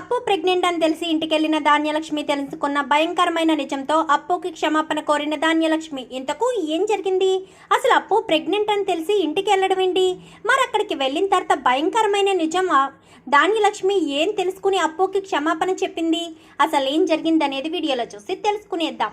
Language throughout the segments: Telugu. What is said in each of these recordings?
అప్పు ప్రెగ్నెంట్ అని తెలిసి ఇంటికెళ్ళిన ధాన్యలక్ష్మి తెలుసుకున్న భయంకరమైన నిజంతో అప్పుకి క్షమాపణ కోరిన ధాన్యలక్ష్మి ఇంతకు ఏం జరిగింది? అసలు అప్పు ప్రెగ్నెంట్ అని తెలిసి ఇంటికి వెళ్ళడం ఏంటి? మరి అక్కడికి వెళ్ళిన తర్వాత భయంకరమైన నిజం ధాన్యలక్ష్మి ఏం తెలుసుకుని అప్పుకి క్షమాపణ చెప్పింది? అసలు ఏం జరిగింది అనేది వీడియోలో చూసి తెలుసుకునేద్దాం.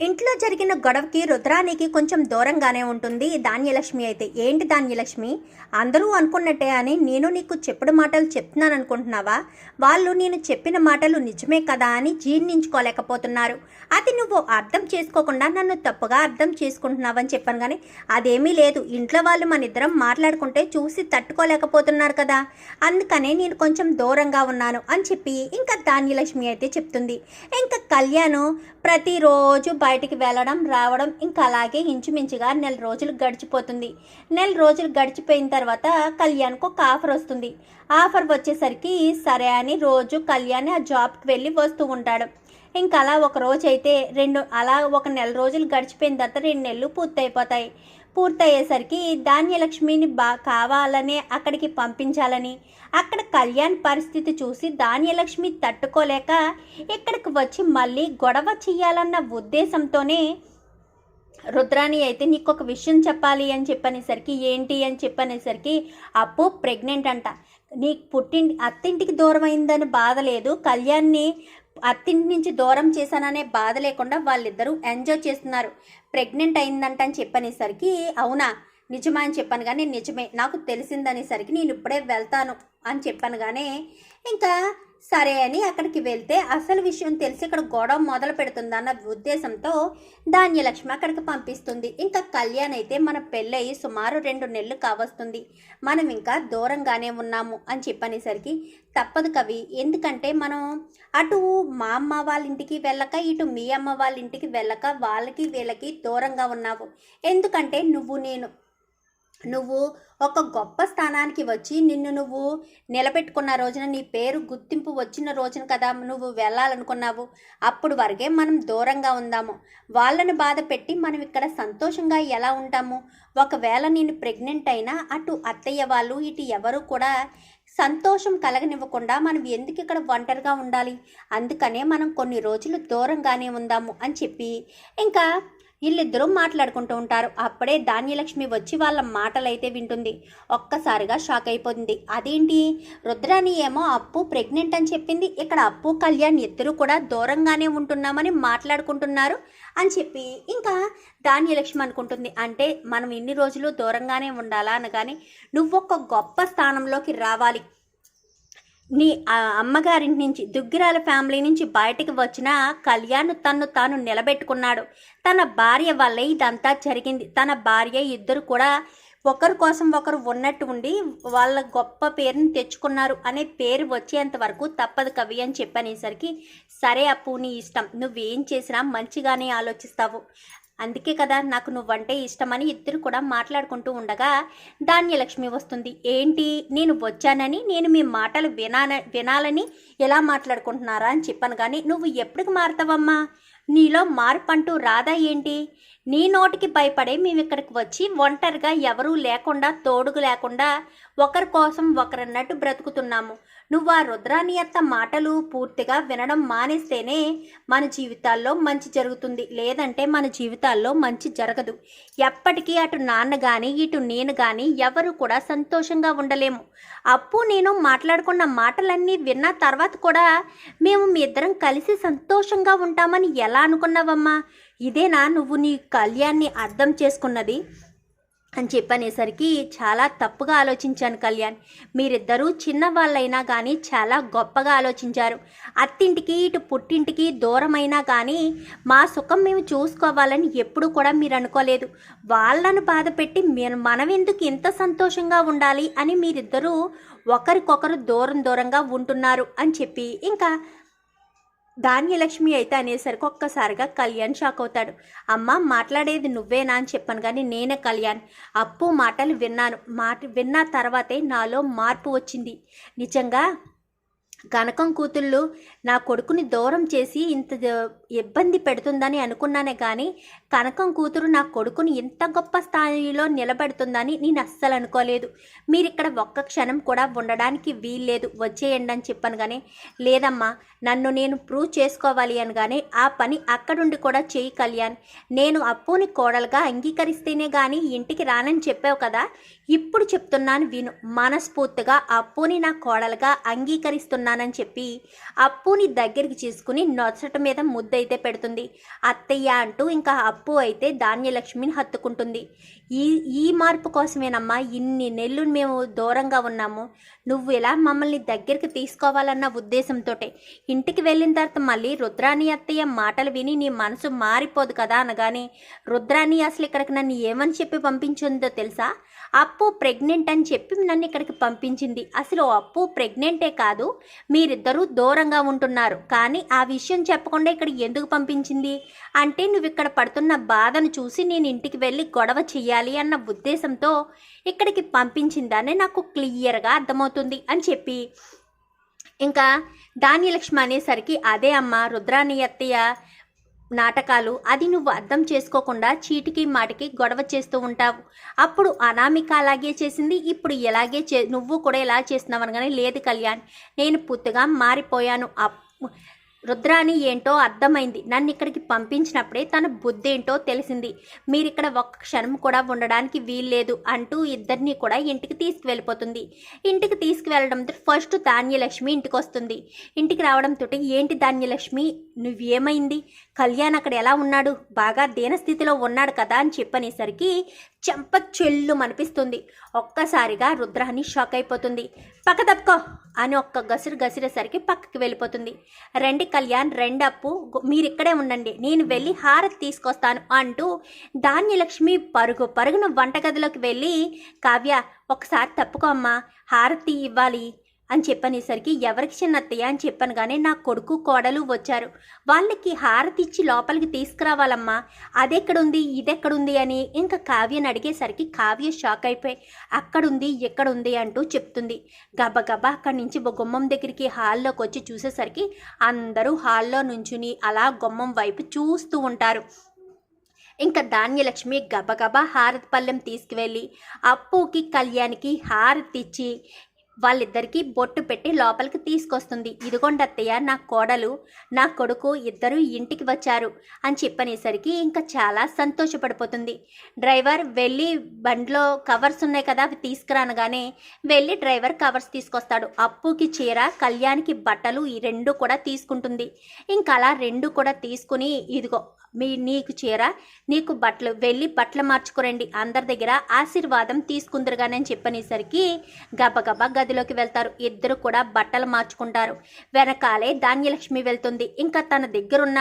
ఇంట్లో జరిగిన గొడవకి రుద్రానికి కొంచెం దూరంగానే ఉంటుంది ధాన్యలక్ష్మి అయితే. ఏంటి ధాన్యలక్ష్మి? అందరూ అనుకున్నట్టే అని నేను నీకు చెప్పుడు మాటలు చెప్తున్నాను అనుకుంటున్నావా వాళ్ళు నేను చెప్పిన మాటలు నిజమే కదా అని జీర్ణించుకోలేకపోతున్నారు. అది నువ్వు అర్థం చేసుకోకుండా నన్ను తప్పుగా అర్థం చేసుకుంటున్నావని చెప్పాను కానీ అదేమీ లేదు. ఇంట్లో వాళ్ళు మన ఇద్దరం మాట్లాడుకుంటే చూసి తట్టుకోలేకపోతున్నారు కదా. అందుకనే నేను కొంచెం దూరంగా ఉన్నాను అని చెప్పి ఇంకా ధాన్యలక్ష్మి అయితే చెప్తుంది. ఇంకా కళ్యాణ్ ప్రతిరోజు బయటికి వెళ్ళడం రావడం ఇంకా అలాగే ఇంచుమించుగా నెల రోజులు గడిచిపోతుంది. నెల రోజులు గడిచిపోయిన తర్వాత కళ్యాణ్కు ఒక ఆఫర్ వస్తుంది. ఆఫర్ వచ్చేసరికి సరే అని రోజు కళ్యాణ్ ఆ జాబ్కి వెళ్ళి వస్తూ ఉంటాడు. ఇంకా అలా ఒక రోజు అయితే రెండు అలా ఒక నెల రోజులు గడిచిపోయిన తర్వాత రెండు నెలలు పూర్తయిపోతాయి. పూర్తయ్యేసరికి ధాన్యలక్ష్మిని బా కావాలనే అక్కడికి పంపించాలని. అక్కడ కళ్యాణ్ పరిస్థితి చూసి ధాన్యలక్ష్మి తట్టుకోలేక ఇక్కడికి వచ్చి మళ్ళీ గొడవ చెయ్యాలన్న ఉద్దేశంతోనే రుద్రాణి అయితే నీకు ఒక విషయం చెప్పాలి అని చెప్పనేసరికి ఏంటి అని చెప్పనేసరికి అప్పు ప్రెగ్నెంట్ అంట. నీకు పుట్టింటి అత్తింటికి దూరం అయిందని బాధ లేదు. కళ్యాణ్ని అత్తింటి నుంచి దూరం చేశాననే బాధ లేకుండా వాళ్ళిద్దరూ ఎంజాయ్ చేస్తున్నారు. ప్రెగ్నెంట్ అయిందంట అని చెప్పనేసరికి అవునా నిజమా అని చెప్పాను కానీ నిజమే నాకు తెలిసిందనేసరికి నేను ఇప్పుడే వెళ్తాను అని చెప్పాను కానీ ఇంకా సరే అని అక్కడికి వెళ్తే అసలు విషయం తెలిసి ఇక్కడ గొడవ మొదలు పెడుతుందన్న ఉద్దేశంతో ధాన్యలక్ష్మి అక్కడికి పంపిస్తుంది. ఇంకా కళ్యాణ్ అయితే మన పెళ్ళయి సుమారు రెండు నెలలు కావస్తుంది. మనం ఇంకా దూరంగానే ఉన్నాము అని చెప్పనేసరికి తప్పదు కవి ఎందుకంటే మనం అటు మా అమ్మ వాళ్ళ ఇంటికి వెళ్ళక ఇటు మీ అమ్మ వాళ్ళ ఇంటికి వెళ్ళక వాళ్ళకి వీళ్ళకి దూరంగా ఉన్నావు. ఎందుకంటే నువ్వు నేను నువ్వు ఒక గొప్ప స్థానానికి వచ్చి నిన్ను నువ్వు నిలబెట్టుకున్న రోజున నీ పేరు గుర్తింపు వచ్చిన రోజున కదా నువ్వు వెళ్ళాలనుకున్నావు. అప్పుడు వరకే మనం దూరంగా ఉందాము. వాళ్ళని బాధ పెట్టి మనం ఇక్కడ సంతోషంగా ఎలా ఉంటాము? ఒకవేళ నేను ప్రెగ్నెంట్ అయినా అటు అత్తయ్య వాళ్ళు ఇటు ఎవరు కూడా సంతోషం కలగనివ్వకుండా మనం ఎందుకు ఇక్కడ ఒంటరిగా ఉండాలి? అందుకనే మనం కొన్ని రోజులు దూరంగానే ఉందాము అని చెప్పి ఇంకా వీళ్ళిద్దరూ మాట్లాడుకుంటూ ఉంటారు. అప్పుడే ధాన్యలక్ష్మి వచ్చి వాళ్ళ మాటలైతే వింటుంది. ఒక్కసారిగా షాక్ అయిపోతుంది. అదేంటి? రుద్రాని ఏమో అప్పు ప్రెగ్నెంట్ అని చెప్పింది. ఇక్కడ అప్పు కళ్యాణ్ ఇద్దరు కూడా దూరంగానే ఉంటున్నామని మాట్లాడుకుంటున్నారు అని చెప్పి ఇంకా ధాన్యలక్ష్మి అనుకుంటుంది. అంటే మనం ఇన్ని రోజులు దూరంగానే ఉండాలా అనగానే నువ్వొక గొప్ప స్థానంలోకి రావాలి. నీ ఆ అమ్మగారింటి నుంచి దుగ్గిరాల ఫ్యామిలీ నుంచి బయటకు వచ్చిన కళ్యాణ్ తన్ను తాను నిలబెట్టుకున్నాడు. తన భార్య వల్లే ఇదంతా జరిగింది. తన భార్య ఇద్దరు కూడా ఒకరి కోసం ఒకరు ఉన్నట్టు ఉండి వాళ్ళ గొప్ప పేరుని తెచ్చుకున్నారు అనే పేరు వచ్చేంత వరకు తప్పదు కవి అని చెప్పనేసరికి సరే అప్పు నీ ఇష్టం. నువ్వేం చేసినా మంచిగానే ఆలోచిస్తావు. అందుకే కదా నాకు నువ్వంటే ఇష్టమని ఇద్దరు కూడా మాట్లాడుకుంటూ ఉండగా ధాన్యలక్ష్మి వస్తుంది. ఏంటి? నేను వచ్చానని నేను మీ మాటలు వినాన వినాలని ఎలా మాట్లాడుకుంటున్నారా అని చెప్పాను కానీ నువ్వు ఎప్పటికి మారుతావమ్మా? నీలో మార్పు అంటూ రాదా ఏంటి? నీ నోటికి భయపడే మేము ఇక్కడికి వచ్చి ఒంటరిగా ఎవరూ లేకుండా తోడుగు లేకుండా ఒకరి కోసం ఒకరన్నట్టు బ్రతుకుతున్నాము. నువ్వు ఆ రుద్రాని మాటలు పూర్తిగా వినడం మానేస్తేనే మన జీవితాల్లో మంచి జరుగుతుంది. లేదంటే మన జీవితాల్లో మంచి జరగదు. ఎప్పటికీ అటు నాన్న కానీ ఇటు నేను కానీ ఎవరు కూడా సంతోషంగా ఉండలేము. అప్పు నేను మాట్లాడుకున్న మాటలన్నీ విన్న తర్వాత కూడా మేము మీ ఇద్దరం కలిసి సంతోషంగా ఉంటామని ఎలా అనుకున్నావమ్మా? ఇదేనా నువ్వు నీ కళ్యాణ్ని అర్థం చేసుకున్నది? అని చెప్పనేసరికి చాలా తప్పుగా ఆలోచించాను కళ్యాణ్. మీరిద్దరూ చిన్నవాళ్ళైనా కానీ చాలా గొప్పగా ఆలోచించారు. అత్తింటికి ఇటు పుట్టింటికి దూరమైనా కానీ మా సుఖం మేము చూసుకోవాలని ఎప్పుడు కూడా మీరు అనుకోలేదు వాళ్ళను బాధపెట్టి మీరు మనం ఎందుకు ఇంత సంతోషంగా ఉండాలి అని మీరిద్దరూ ఒకరికొకరు దూరం దూరంగా ఉంటున్నారు అని చెప్పి ఇంకా ధాన్యలక్ష్మి అయితే అనేసరికి ఒక్కసారిగా కళ్యాణ్ షాక్ అవుతాడు. అమ్మ మాట్లాడేది నువ్వేనా అని చెప్పాను కానీ నేనే కళ్యాణ్. అప్పు మాటలు విన్నాను. మాట విన్న తర్వాతే నాలో మార్పు వచ్చింది. నిజంగా కనకం కూతుళ్ళు నా కొడుకుని దూరం చేసి ఇంత ఇబ్బంది పెడుతుందని అనుకున్నానే కానీ కనకం కూతురు నా కొడుకుని ఇంత గొప్ప స్థాయిలో నిలబెడుతుందని నేను అస్సలు అనుకోలేదు. మీరు ఇక్కడ ఒక్క క్షణం కూడా ఉండడానికి వీల్లేదు. వచ్చేయండి అని చెప్పాను కానీ లేదమ్మా నన్ను నేను ప్రూవ్ చేసుకోవాలి అనగానే ఆ పని అక్కడుండి కూడా చేయి కళ్యాణ్. నేను అప్పుని కోడలుగా అంగీకరిస్తేనే కానీ ఇంటికి రానని చెప్పావు కదా ఇప్పుడు చెప్తున్నాను విను. మనస్ఫూర్తిగా అప్పుని నా కోడలుగా అంగీకరిస్తున్నాను. అంగీకరిస్తున్నానని చెప్పి అప్పుని దగ్గరికి తీసుకుని నొచ్చట మీద ముద్దైతే పెడుతుంది. అత్తయ్య అంటూ ఇంకా అప్పు అయితే ధాన్యలక్ష్మిని హత్తుకుంటుంది. ఈ ఈ మార్పు కోసమేనమ్మా ఇన్ని నెల్లు మేము దూరంగా ఉన్నాము. నువ్వు ఎలా మమ్మల్ని దగ్గరికి తీసుకోవాలన్న ఉద్దేశంతో ఇంటికి వెళ్ళిన తర్వాత మళ్ళీ రుద్రాణి అత్తయ్య మాటలు విని నీ మనసు మారిపోదు కదా అనగానే రుద్రాణి అసలు ఇక్కడికి నన్ను ఏమని చెప్పి పంపించిందో తెలుసా? అప్పు ప్రెగ్నెంట్ అని చెప్పి నన్ను ఇక్కడికి పంపించింది. అసలు అప్పు ప్రెగ్నెంటే కాదు మీరిద్దరూ దూరంగా ఉంటున్నారు. కానీ ఆ విషయం చెప్పకుండా ఇక్కడ ఎందుకు పంపించింది? అంటే నువ్వు ఇక్కడ పడుతున్న బాధను చూసి నేను ఇంటికి వెళ్ళి గొడవ చెయ్యాలి అన్న ఉద్దేశంతో ఇక్కడికి పంపించిందని నాకు క్లియర్గా అర్థమవుతుంది. అని చెప్పి. ఇంకా ధాన్యలక్ష్మి అనేసరికి అదే అమ్మ రుద్రాని అత్తయ్య నాటకాలు అది నువ్వు అర్థం చేసుకోకుండా చీటికి మాటికి గొడవ చేస్తూ ఉంటావు. అప్పుడు అనామిక అలాగే చేసింది ఇప్పుడు ఎలాగే చే నువ్వు కూడా ఎలా చేస్తున్నావు అనగానే లేదు కళ్యాణ్ నేను పూర్తిగా మారిపోయాను. రుద్రాణి ఏంటో అర్థమైంది. నన్ను ఇక్కడికి పంపించినప్పుడే తన బుద్ధి ఏంటో తెలిసింది. మీరిక్కడ ఒక్క క్షణం కూడా ఉండడానికి వీల్లేదు అంటూ ఇద్దరిని కూడా ఇంటికి తీసుకువెళ్ళిపోతుంది. ఇంటికి తీసుకువెళ్ళడంతో ఫస్ట్ ధాన్యలక్ష్మి ఇంటికి వస్తుంది ఇంటికి రావడంతో ఏంటి ధాన్యలక్ష్మి? నువ్వేమైంది? కళ్యాణ్ అక్కడ ఎలా ఉన్నాడు? బాగా దీనస్థితిలో ఉన్నాడు కదా అని చెప్పనేసరికి చెంప చెల్లు అనిపిస్తుంది ఒక్కసారిగా రుద్రాణి షాక్ అయిపోతుంది. పక్క తప్పుకో అని ఒక్క గసురు గసిరేసరికి పక్కకి వెళ్ళిపోతుంది. రండి కళ్యాణ్ రెండప్పు మీరు ఇక్కడే ఉండండి. నేను వెళ్ళి హారతి తీసుకొస్తాను అంటూ ధాన్యలక్ష్మి పరుగు పరుగున వంటగదిలోకి వెళ్ళి కావ్య ఒకసారి తప్పుకోమ్మా హారతి ఇవ్వాలి. అని చెప్పనేసరికి ఎవరికి చిన్నత్తయ్య అని చెప్పాను కానీ నా కొడుకు కోడలు వచ్చారు. వాళ్ళకి హారతి ఇచ్చి లోపలికి తీసుకురావాలమ్మా. అదెక్కడుంది? ఇదెక్కడుంది? అని ఇంకా కావ్యని అడిగేసరికి కావ్య షాక్ అయిపోయి అక్కడుంది ఎక్కడుంది అంటూ చెప్తుంది. గబగబా అక్కడి నుంచి గుమ్మం దగ్గరికి హాల్లోకి వచ్చి చూసేసరికి అందరూ హాల్లో నుంచుని అలా గుమ్మం వైపు చూస్తూ ఉంటారు. ఇంకా ధాన్యలక్ష్మి గబగబా హారతి పళ్ళెం తీసుకువెళ్ళి అప్పుకి కళ్యాణ్కి హారతి ఇచ్చి వాళ్ళిద్దరికీ బొట్టు పెట్టి లోపలికి తీసుకొస్తుంది. ఇదిగోండి అత్తయ్య నా కోడలు నా కొడుకు ఇద్దరు ఇంటికి వచ్చారు అని చెప్పనేసరికి ఇంకా చాలా సంతోషపడిపోతుంది. డ్రైవర్ వెళ్ళి బండిలో కవర్స్ ఉన్నాయి కదా అవి తీసుకురానగానే వెళ్ళి డ్రైవర్ కవర్స్ తీసుకొస్తాడు. అప్పుకి చీర కళ్యాణ్కి బట్టలు ఈ రెండు కూడా తీసుకుంటుంది. ఇంకా అలా రెండు కూడా తీసుకుని ఇదిగో మీ నీకు చీర నీకు బట్టలు వెళ్ళి బట్టలు మార్చుకోరండి. అందరి దగ్గర ఆశీర్వాదం తీసుకుందరుగానని అని చెప్పనేసరికి గబగబా గదిలోకి వెళ్తారు. ఇద్దరు కూడా బట్టలు మార్చుకుంటారు. వెనకాలే ధాన్యలక్ష్మి వెళ్తుంది. ఇంకా తన దగ్గరున్న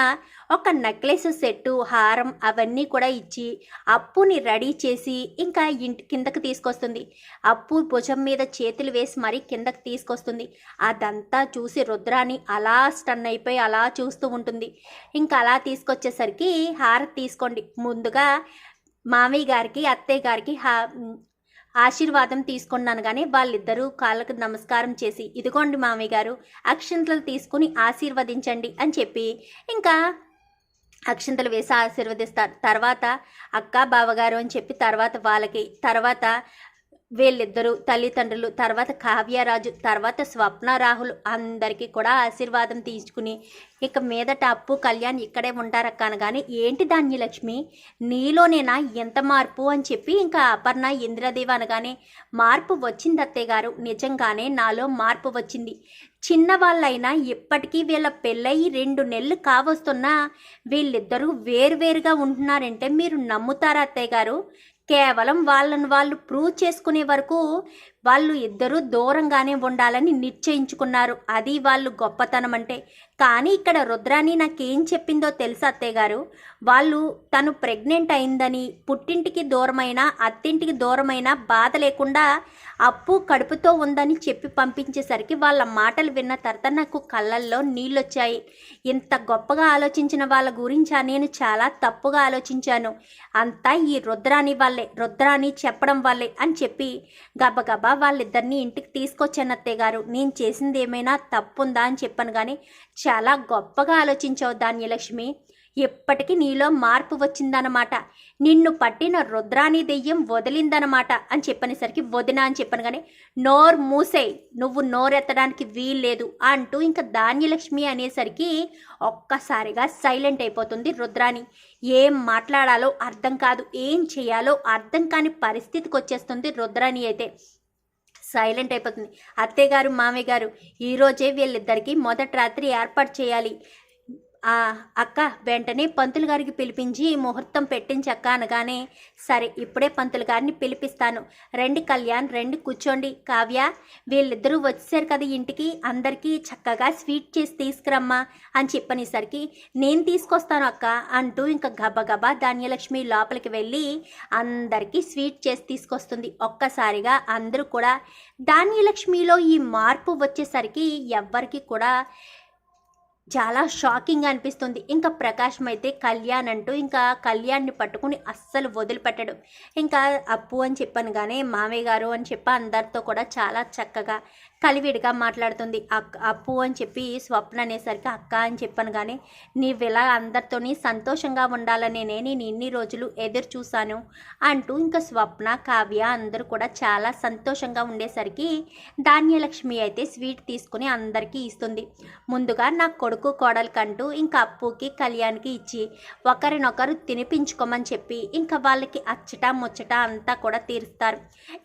ఒక నెక్లెస్ సెట్టు హారం అవన్నీ కూడా ఇచ్చి అప్పుని రెడీ చేసి ఇంకా ఇంటి కిందకి తీసుకొస్తుంది. అప్పు భుజం మీద చేతులు వేసి మరీ కిందకి తీసుకొస్తుంది. అదంతా చూసి రుద్రాని అలా స్టన్ అయిపోయి అలా చూస్తూ ఉంటుంది. ఇంకా అలా తీసుకొచ్చేసరికి హారతి తీసుకోండి. ముందుగా మామయ్య గారికి అత్తయ్య గారికి హా ఆశీర్వాదం తీసుకున్నాను కానీ వాళ్ళిద్దరూ కాళ్ళకు నమస్కారం చేసి ఇదిగోండి మామయ్య గారు అక్షంతలు తీసుకుని ఆశీర్వదించండి అని చెప్పి ఇంకా అక్షంతలు వేసి ఆశీర్వదిస్తారు. తర్వాత అక్క బావగారు అని చెప్పి తర్వాత వాళ్ళకి తర్వాత వీళ్ళిద్దరూ తల్లిదండ్రులు తర్వాత కావ్యరాజు తర్వాత స్వప్న రాహుల్ అందరికీ కూడా ఆశీర్వాదం తీసుకుని ఇక మీదట అప్పు కళ్యాణ్ ఇక్కడే ఉంటారక్కాను కానీ ఏంటి ధాన్యలక్ష్మి? నీలోనేనా ఎంత మార్పు? అని చెప్పి ఇంకా అపర్ణ ఇంద్రదేవి అనగానే మార్పు వచ్చింది అత్తయ్య గారు నిజంగానే నాలో మార్పు వచ్చింది. చిన్నవాళ్ళైనా ఇప్పటికీ వీళ్ళ పెళ్ళయి రెండు నెలలు కావస్తున్నా వీళ్ళిద్దరూ వేరువేరుగా ఉంటున్నారంటే మీరు నమ్ముతారా అత్తయ్య గారు? కేవలం వాళ్ళను వాళ్ళు ప్రూవ్ చేసుకునే వరకు వాళ్ళు ఇద్దరూ దూరంగానే ఉండాలని నిశ్చయించుకున్నారు. అది వాళ్ళు గొప్పతనం అంటే. కానీ ఇక్కడ రుద్రాణి నాకేం చెప్పిందో తెలుసా అత్తయ్య గారు. వాళ్ళు తను ప్రెగ్నెంట్ అయిందని పుట్టింటికి దూరమైన అత్తింటికి దూరమైన బాధ లేకుండా అప్పు కడుపుతో ఉందని చెప్పి పంపించేసరికి వాళ్ళ మాటలు విన్న తర్వాత నాకు కళ్ళల్లో నీళ్ళొచ్చాయి. ఇంత గొప్పగా ఆలోచించిన వాళ్ళ గురించి నేను చాలా తప్పుగా ఆలోచించాను. అంతా ఈ రుద్రాణి వల్లే రుద్రాణి చెప్పడం వల్లే అని చెప్పి గబగబా వాళ్ళిద్దరిని ఇంటికి తీసుకొచ్చాను అత్తయ్య గారు. నేను చేసింది ఏమైనా తప్పుందా అని చెప్పాను కానీ చాలా గొప్పగా ఆలోచించావు ధాన్యలక్ష్మి. ఎప్పటికీ నీలో మార్పు వచ్చిందనమాట నిన్ను పట్టిన రుద్రాని దెయ్యం వదిలిందనమాట అని చెప్పనేసరికి వదిన అని చెప్పాను కానీ నోరు మూసేయ్. నువ్వు నోరెత్తడానికి వీల్లేదు అంటూ ఇంకా ధాన్యలక్ష్మి అనేసరికి ఒక్కసారిగా సైలెంట్ అయిపోతుంది రుద్రాని. ఏం మాట్లాడాలో అర్థం కాదు ఏం చేయాలో అర్థం కాని పరిస్థితికి వచ్చేస్తుంది రుద్రాని అయితే. సైలెంట్ అయిపోతుంది. అత్తయ్య గారు మామయ్య గారు ఈరోజే వీళ్ళిద్దరికీ మొదటి రాత్రి ఏర్పాటు చేయాలి. అక్క వెంటనే పంతులు గారికి పిలిపించి ముహూర్తం పెట్టించక్క అనగానే సరే ఇప్పుడే పంతులు గారిని పిలిపిస్తాను. రెండు కళ్యాణ్ రెండు కూర్చోండి. కావ్య వీళ్ళిద్దరూ వచ్చేసారు కదా ఇంటికి అందరికీ చక్కగా స్వీట్ చేసి తీసుకురమ్మా అని చెప్పనేసరికి నేను తీసుకొస్తాను అక్క అంటూ ఇంకా గబగబా ధాన్యలక్ష్మి లోపలికి వెళ్ళి అందరికీ స్వీట్ చేసి తీసుకొస్తుంది. ఒక్కసారిగా అందరూ కూడా ధాన్యలక్ష్మిలో ఈ మార్పు వచ్చేసరికి ఎవ్వరికి కూడా చాలా షాకింగ్ అనిపిస్తుంది. ఇంకా ప్రకాశం అయితే కళ్యాణ్ అంటూ ఇంకా కళ్యాణ్ని పట్టుకుని అస్సలు వదిలిపెట్టడు. ఇంకా అప్పు అని చెప్పాను కానీ మామయ్య గారు అని చెప్పి అందరితో కూడా చాలా చక్కగా కలివిడిగా మాట్లాడుతుంది. అక్క అప్పు అని చెప్పి స్వప్న అనేసరికి అక్క అని చెప్పాను కానీ నీవిలా అందరితోని సంతోషంగా ఉండాలనే నేను ఇన్ని రోజులు ఎదురు చూశాను అంటూ ఇంకా స్వప్న కావ్య అందరూ కూడా చాలా సంతోషంగా ఉండేసరికి ధాన్యలక్ష్మి అయితే స్వీట్ తీసుకుని అందరికీ ఇస్తుంది. ముందుగా నా కొడుకు కోడలికంటూ ఇంకా అప్పుకి కళ్యాణ్కి ఇచ్చి ఒకరినొకరు తినిపించుకోమని చెప్పి ఇంకా వాళ్ళకి అచ్చట ముచ్చట అంతా కూడా తీరుస్తారు.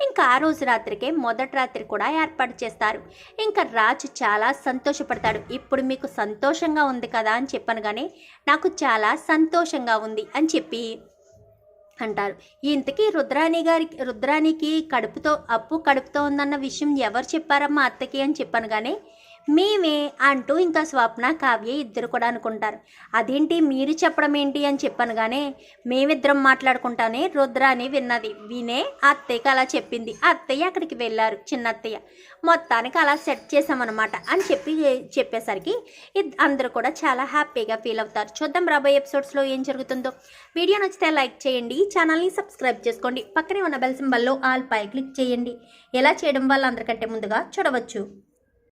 ఇంకా ఆ రోజు రాత్రికే మొదటి రాత్రి కూడా ఏర్పాటు చేస్తారు. ఇంకా రాజు చాలా సంతోషపడతాడు. ఇప్పుడు మీకు సంతోషంగా ఉంది కదా అని చెప్పాను కానీ నాకు చాలా సంతోషంగా ఉంది అని చెప్పి అంటారు. ఇంతకీ రుద్రాణి గారికి రుద్రాణికి కడుపుతో అప్పు కడుపుతో ఉందన్న విషయం ఎవరు చెప్పారమ్మా అత్తకి అని చెప్పాను కానీ మేమే అంటూ ఇంకా స్వప్న కావ్య ఇద్దరు కూడా అనుకుంటారు. అదేంటి మీరు చెప్పడం ఏంటి అని చెప్పాను మేమిద్దరం మాట్లాడుకుంటానే రుద్ర అని విన్నది. వినే అత్తయ్యకి అలా చెప్పింది. అత్తయ్య అక్కడికి వెళ్ళారు చిన్న అత్తయ్య మొత్తానికి అలా సెట్ చేసామన్నమాట అని చెప్పి చెప్పేసరికి అందరూ కూడా చాలా హ్యాపీగా ఫీల్ అవుతారు. చూద్దాం రాబోయే ఎపిసోడ్స్లో ఏం జరుగుతుందో. వీడియో నచ్చితే లైక్ చేయండి ఛానల్ని సబ్స్క్రైబ్ చేసుకోండి. పక్కనే ఉన్న బెల్ సింబల్లో ఆల్ పై క్లిక్ చేయండి. ఎలా చేయడం వల్ల అందరికంటే ముందుగా చూడవచ్చు.